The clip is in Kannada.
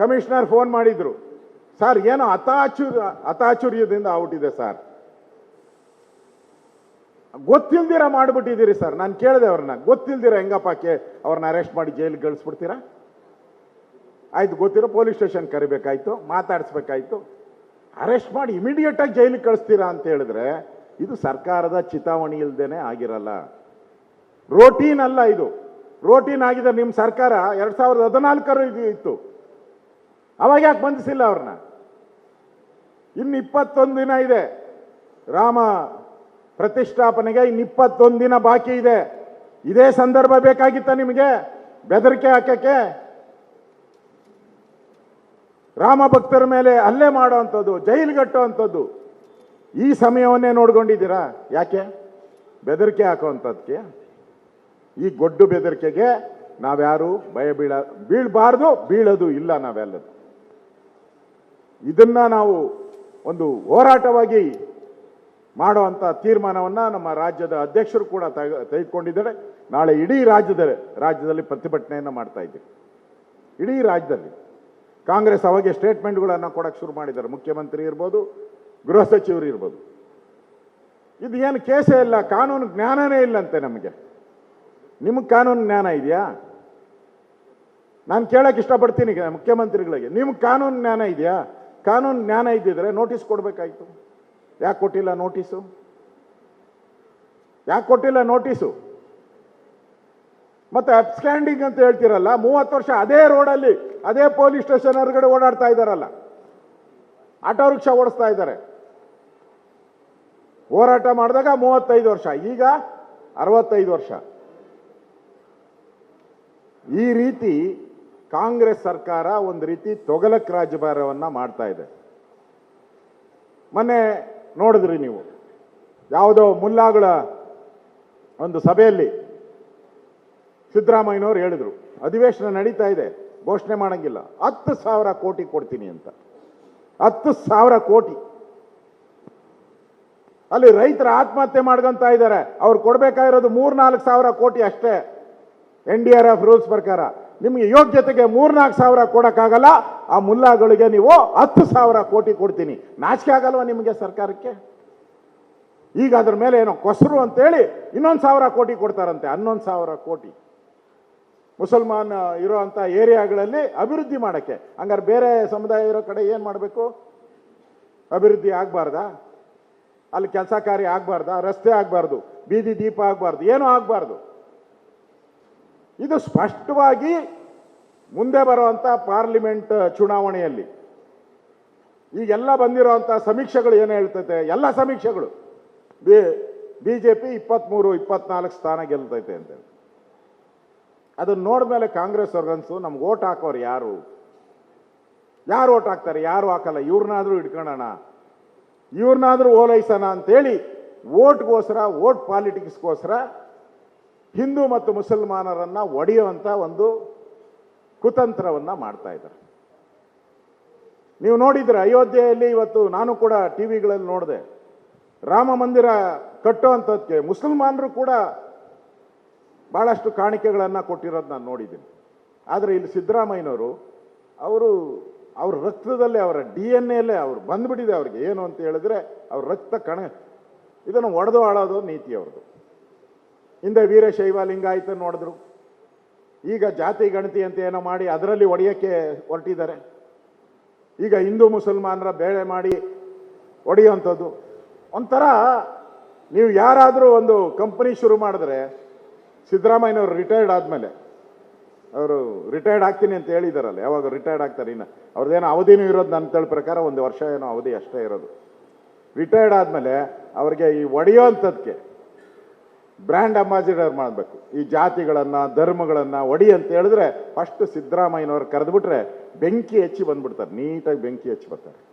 ಕಮಿಷನರ್ ಫೋನ್ ಮಾಡಿದ್ರು, ಸರ್, ಏನೋ ಅತಾಚುರ್ಯ ಅತಾಚುರ್ಯದಿಂದ ಇದೆ ಸರ್. ಗೊತ್ತಿಲ್ದಿರ ಮಾಡ್ಬಿಟ್ಟಿದ್ದೀರಿ ಸರ್. ನಾನು ಕೇಳಿದೆ ಅವ್ರನ್ನ, ಗೊತ್ತಿಲ್ದಿರ ಹೆಂಗಪ್ಪ ಕೇ ಅವ್ರನ್ನ ಅರೆಸ್ಟ್ ಮಾಡಿ ಜೈಲಿಗೆ ಕಳಿಸ್ಬಿಡ್ತೀರಾ ಆಯ್ತು, ಗೊತ್ತಿರೋ ಪೊಲೀಸ್ ಸ್ಟೇಷನ್ ಕರಿಬೇಕಾಯ್ತು, ಮಾತಾಡಿಸ್ಬೇಕಾಯ್ತು. ಅರೆಸ್ಟ್ ಮಾಡಿ ಇಮಿಡಿಯೇಟ್ ಆಗಿ ಜೈಲಿಗೆ ಕಳಿಸ್ತೀರಾ ಅಂತ ಹೇಳಿದ್ರೆ, ಇದು ಸರ್ಕಾರದ ಚಿತಾವಣಿ ಇಲ್ದೇನೆ ಆಗಿರಲ್ಲ. ರೋಟೀನ್ ಅಲ್ಲ ಇದು. ರೋಟೀನ್ ಆಗಿದೆ ನಿಮ್ಮ ಸರ್ಕಾರ ಎರಡು ಸಾವಿರದ ಹದಿನಾಲ್ಕರ ಇದು ಇತ್ತು. ಅವಾಗ ಯಾಕೆ ಬಂಧಿಸಿಲ್ಲ ಅವ್ರನ್ನ? ಇನ್ನು ಇಪ್ಪತ್ತೊಂದು ದಿನ ಇದೆ. ರಾಮ ಪ್ರತಿಷ್ಠಾಪನೆಗೆ ಇನ್ನು ಇಪ್ಪತ್ತೊಂದು ದಿನ ಬಾಕಿ ಇದೆ. ಇದೇ ಸಂದರ್ಭ ಬೇಕಾಗಿತ್ತ ನಿಮಗೆ? ಬೆದರಿಕೆ ಹಾಕಕ್ಕೆ? ರಾಮ ಭಕ್ತರ ಮೇಲೆ ಹಲ್ಲೆ ಮಾಡುವಂಥದ್ದು ಜೈಲಿಗಟ್ಟುವಂಥದ್ದು ಈ ಸಮಯವನ್ನೇ ನೋಡ್ಕೊಂಡಿದ್ದೀರಾ? ಯಾಕೆ? ಬೆದರಿಕೆ ಹಾಕುವಂಥದ್ದಕ್ಕೆ ಈ ಗೊಡ್ಡು ಬೆದರಿಕೆಗೆ ನಾವ್ಯಾರು ಭಯ ಬೀಳ ಬೀಳಬಾರ್ದು, ಬೀಳೋದು ಇಲ್ಲ ನಾವೆಲ್ಲದು ಇದನ್ನ ನಾವು ಒಂದು ಹೋರಾಟವಾಗಿ ಮಾಡುವಂಥ ತೀರ್ಮಾನವನ್ನು ನಮ್ಮ ರಾಜ್ಯದ ಅಧ್ಯಕ್ಷರು ಕೂಡ ತೆಗೆ- ತೆಗೆದುಕೊಂಡಿದ್ದಾರೆ. ನಾಳೆ ಇಡೀ ರಾಜ್ಯದ, ರಾಜ್ಯದಲ್ಲಿ ಪ್ರತಿಭಟನೆಯನ್ನು ಮಾಡ್ತಾ ಇದ್ದೀವಿ. ಇಡೀ ರಾಜ್ಯದಲ್ಲಿ. ಕಾಂಗ್ರೆಸ್ ಅವಾಗೆ ಸ್ಟೇಟ್ಮೆಂಟ್ಗಳನ್ನು ಕೊಡೋಕೆ ಶುರು ಮಾಡಿದ್ದಾರೆ. ಮುಖ್ಯಮಂತ್ರಿ ಇರ್ಬೋದು, ಗೃಹ ಸಚಿವರು ಇರ್ಬೋದು. ಇದು ಏನು ಕೇಸೇ ಇಲ್ಲ, ಕಾನೂನು ಜ್ಞಾನನೇ ಇಲ್ಲಂತೆ ನಮಗೆ. ನಿಮಗೆ ಕಾನೂನು ಜ್ಞಾನ ಇದೆಯಾ? ನಾನು ಕೇಳಕ್ಕೆ ಇಷ್ಟಪಡ್ತೀನಿ ಮುಖ್ಯಮಂತ್ರಿಗಳಿಗೆ. ನಿಮ್ಗೆ ಕಾನೂನು ಜ್ಞಾನ ಇದೆಯಾ? ಕಾನೂನು ಜ್ಞಾನ ಇದ್ದಿದ್ರೆ ನೋಟಿಸ್ ಕೊಡಬೇಕಾಯ್ತು. ಯಾಕೆ ಕೊಟ್ಟಿಲ್ಲ ನೋಟಿಸು ಯಾಕೆ ಕೊಟ್ಟಿಲ್ಲ ನೋಟಿಸು ಮತ್ತೆ ಅಬ್ಸ್ಕ್ಯಾಂಡಿಂಗ್ ಅಂತ ಹೇಳ್ತಿರಲ್ಲ, ಮೂವತ್ತು ವರ್ಷ ಅದೇ ರೋಡಲ್ಲಿ ಅದೇ ಪೊಲೀಸ್ ಸ್ಟೇಷನ್ ಹೊರಗಡೆ ಓಡಾಡ್ತಾ ಇದ್ದಾರಲ್ಲ, ಆಟೋ ರಿಕ್ಷಾ ಓಡಿಸ್ತಾ ಇದ್ದಾರೆ. ಹೋರಾಟ ಮಾಡಿದಾಗ ಮೂವತ್ತೈದು ವರ್ಷ, ಈಗ ಅರವತ್ತೈದು ವರ್ಷ. ಈ ರೀತಿ ಕಾಂಗ್ರೆಸ್ ಸರ್ಕಾರ ಒಂದು ರೀತಿ ತೊಗಲಕ್ ರಾಜಭಾರವನ್ನ ಮಾಡ್ತಾ ಇದೆ. ಮೊನ್ನೆ ನೋಡಿದ್ರಿ ನೀವು, ಯಾವುದೋ ಮುಲ್ಲಾಗಳ ಒಂದು ಸಭೆಯಲ್ಲಿ ಸಿದ್ದರಾಮಯ್ಯನವ್ರು ಹೇಳಿದ್ರು, ಅಧಿವೇಶನ ನಡೀತಾ ಇದೆ, ಘೋಷಣೆ ಮಾಡಂಗಿಲ್ಲ, ಹತ್ತು ಸಾವಿರ ಕೋಟಿ ಕೊಡ್ತೀನಿ ಅಂತ. ಹತ್ತು ಸಾವಿರ ಕೋಟಿ. ಅಲ್ಲಿ ರೈತರ ಆತ್ಮಹತ್ಯೆ ಮಾಡ್ಕೊಂತ ಇದ್ದಾರೆ, ಅವ್ರು ಕೊಡ್ಬೇಕಾಗಿರೋದು ಮೂರ್ನಾಲ್ಕು ಸಾವಿರ ಕೋಟಿ ಅಷ್ಟೇ, N D R F rules ಪ್ರಕಾರ. ನಿಮಗೆ ಯೋಗ್ಯತೆಗೆ ಮೂರ್ನಾಲ್ಕು ಸಾವಿರ ಕೊಡೋಕ್ಕಾಗಲ್ಲ, ಆ ಮುಲ್ಲಾಗಳಿಗೆ ನೀವು ಹತ್ತು ಸಾವಿರ ಕೋಟಿ ಕೊಡ್ತೀನಿ. ನಾಚಿಕೆ ಆಗಲ್ವ ನಿಮಗೆ ಸರ್ಕಾರಕ್ಕೆ? ಈಗ ಅದ್ರ ಮೇಲೆ ಏನೋ ಕೊಸರು ಅಂತೇಳಿ ಇನ್ನೊಂದು ಸಾವಿರ ಕೋಟಿ ಕೊಡ್ತಾರಂತೆ, ಹನ್ನೊಂದು ಸಾವಿರ ಕೋಟಿ. ಮುಸಲ್ಮಾನ್ ಇರೋಂಥ ಏರಿಯಾಗಳಲ್ಲಿ ಅಭಿವೃದ್ಧಿ ಮಾಡೋಕ್ಕೆ. ಹಂಗಾರೆ ಬೇರೆ ಸಮುದಾಯ ಇರೋ ಕಡೆ ಏನು ಮಾಡಬೇಕು? ಅಭಿವೃದ್ಧಿ ಆಗಬಾರ್ದಾ? ಅಲ್ಲಿ ಕೆಲಸ ಕಾರ್ಯ ಆಗಬಾರ್ದಾ? ರಸ್ತೆ ಆಗಬಾರ್ದು, ಬೀದಿ ದೀಪ ಆಗಬಾರ್ದು, ಏನೂ ಆಗಬಾರ್ದು. ಇದು ಸ್ಪಷ್ಟವಾಗಿ ಮುಂದೆ ಬರುವಂಥ ಪಾರ್ಲಿಮೆಂಟ್ ಚುನಾವಣೆಯಲ್ಲಿ. ಈಗೆಲ್ಲ ಬಂದಿರುವಂಥ ಸಮೀಕ್ಷೆಗಳು ಏನು ಹೇಳ್ತೈತೆ? ಎಲ್ಲ ಸಮೀಕ್ಷೆಗಳು. ಬಿ ಬಿ ಜೆ ಪಿ ಇಪ್ಪತ್ತ್ಮೂರು ಇಪ್ಪತ್ನಾಲ್ಕು ಸ್ಥಾನ ಗೆಲ್ತೈತೆ ಅಂತೇಳಿ ಅದನ್ನ ನೋಡಿದ್ಮೇಲೆ ಕಾಂಗ್ರೆಸ್ ಅವ್ರಿಗನ್ಸು, ನಮ್ಗೆ ಓಟ್ ಹಾಕೋರು ಯಾರು? ಯಾರು ಓಟ್ ಹಾಕ್ತಾರೆ? ಯಾರು ಹಾಕಲ್ಲ? ಇವ್ರನ್ನಾದರೂ ಇಟ್ಕೊಳ್ಳೋಣ ಇವ್ರನ್ನಾದರೂ ಓಲೈಸೋಣ ಅಂತೇಳಿ, ಓಟ್ಗೋಸ್ಕರ, ಓಟ್ ಪಾಲಿಟಿಕ್ಸ್ಗೋಸ್ಕರ ಹಿಂದೂ ಮತ್ತು ಮುಸಲ್ಮಾನರನ್ನು ಒಡೆಯುವಂಥ ಒಂದು ಕುತಂತ್ರವನ್ನು ಮಾಡ್ತಾ ಇದ್ದಾರೆ. ನೀವು ನೋಡಿದ್ರೆ ಅಯೋಧ್ಯೆಯಲ್ಲಿ ಇವತ್ತು ನಾನು ಕೂಡ ಟಿ ವಿಗಳಲ್ಲಿ ನೋಡಿದೆ. ರಾಮ ಮಂದಿರ ಕಟ್ಟುವಂಥದ್ದಕ್ಕೆ ಮುಸಲ್ಮಾನರು ಕೂಡ ಭಾಳಷ್ಟು ಕಾಣಿಕೆಗಳನ್ನು ಕೊಟ್ಟಿರೋದು ನಾನು ನೋಡಿದ್ದೀನಿ. ಆದರೆ ಇಲ್ಲಿ ಸಿದ್ದರಾಮಯ್ಯನವರು ಅವರು, ಅವ್ರ ರಕ್ತದಲ್ಲೇ ಅವರ ಡಿ ಎನ್ ಎಲ್ಲೇ ಅವ್ರು ಬಂದ್ಬಿಟ್ಟಿದೆ ಅವ್ರಿಗೆ ಏನು ಅಂತ ಹೇಳಿದ್ರೆ ಅವ್ರ ರಕ್ತ ಕಣ ಇದನ್ನು ಒಡೆದು ಆಳೋದು ನೀತಿ ಅವ್ರದ್ದು. ಹಿಂದೆ ವೀರಶೈವ ಲಿಂಗಾಯತ ನೋಡಿದ್ರು. ಈಗ ಜಾತಿ ಗಣತಿ ಅಂತ ಏನೋ ಮಾಡಿ ಅದರಲ್ಲಿ ಒಡೆಯಕ್ಕೆ ಹೊರಟಿದ್ದಾರೆ. ಈಗ ಹಿಂದೂ ಮುಸಲ್ಮಾನರ ಬೇಳೆ ಮಾಡಿ ಒಡೆಯುವಂಥದ್ದು. ಒಂಥರ ನೀವು ಯಾರಾದರೂ ಒಂದು ಕಂಪನಿ ಶುರು ಮಾಡಿದ್ರೆ ಸಿದ್ದರಾಮಯ್ಯನವರು ರಿಟೈರ್ಡ್ ಆದಮೇಲೆ. ಅವರು ರಿಟೈರ್ಡ್ ಆಗ್ತೀನಿ ಅಂತ ಹೇಳಿದಾರಲ್ಲ, ಯಾವಾಗ ರಿಟೈರ್ಡ್ ಆಗ್ತಾರೆ ಇನ್ನು. ಅವ್ರದ್ದೇನೋ ಅವಧಿನೂ ಇರೋದು ನನ್ನ ತಳ ಪ್ರಕಾರ ಒಂದು ವರ್ಷ ಏನೋ ಅವಧಿ ಅಷ್ಟೇ ಇರೋದು. ರಿಟೈರ್ಡ್ ಆದಮೇಲೆ ಅವ್ರಿಗೆ ಈ ಒಡೆಯೋಂಥದ್ದಕ್ಕೆ ಬ್ರ್ಯಾಂಡ್ ಅಂಬಾಸಿಡರ್ ಮಾಡಬೇಕು. ಈ ಜಾತಿಗಳನ್ನು, ಧರ್ಮಗಳನ್ನು ಒಡಿ ಅಂತ ಹೇಳಿದ್ರೆ ಫಸ್ಟ್ ಸಿದ್ದರಾಮಯ್ಯನವ್ರು ಕರೆದುಬಿಟ್ರೆ ಬೆಂಕಿ ಹೆಚ್ಚಿ ಬಂದ್ಬಿಡ್ತಾರೆ, ನೀಟಾಗಿ ಬೆಂಕಿ ಹೆಚ್ಚಿ ಬರ್ತಾರೆ.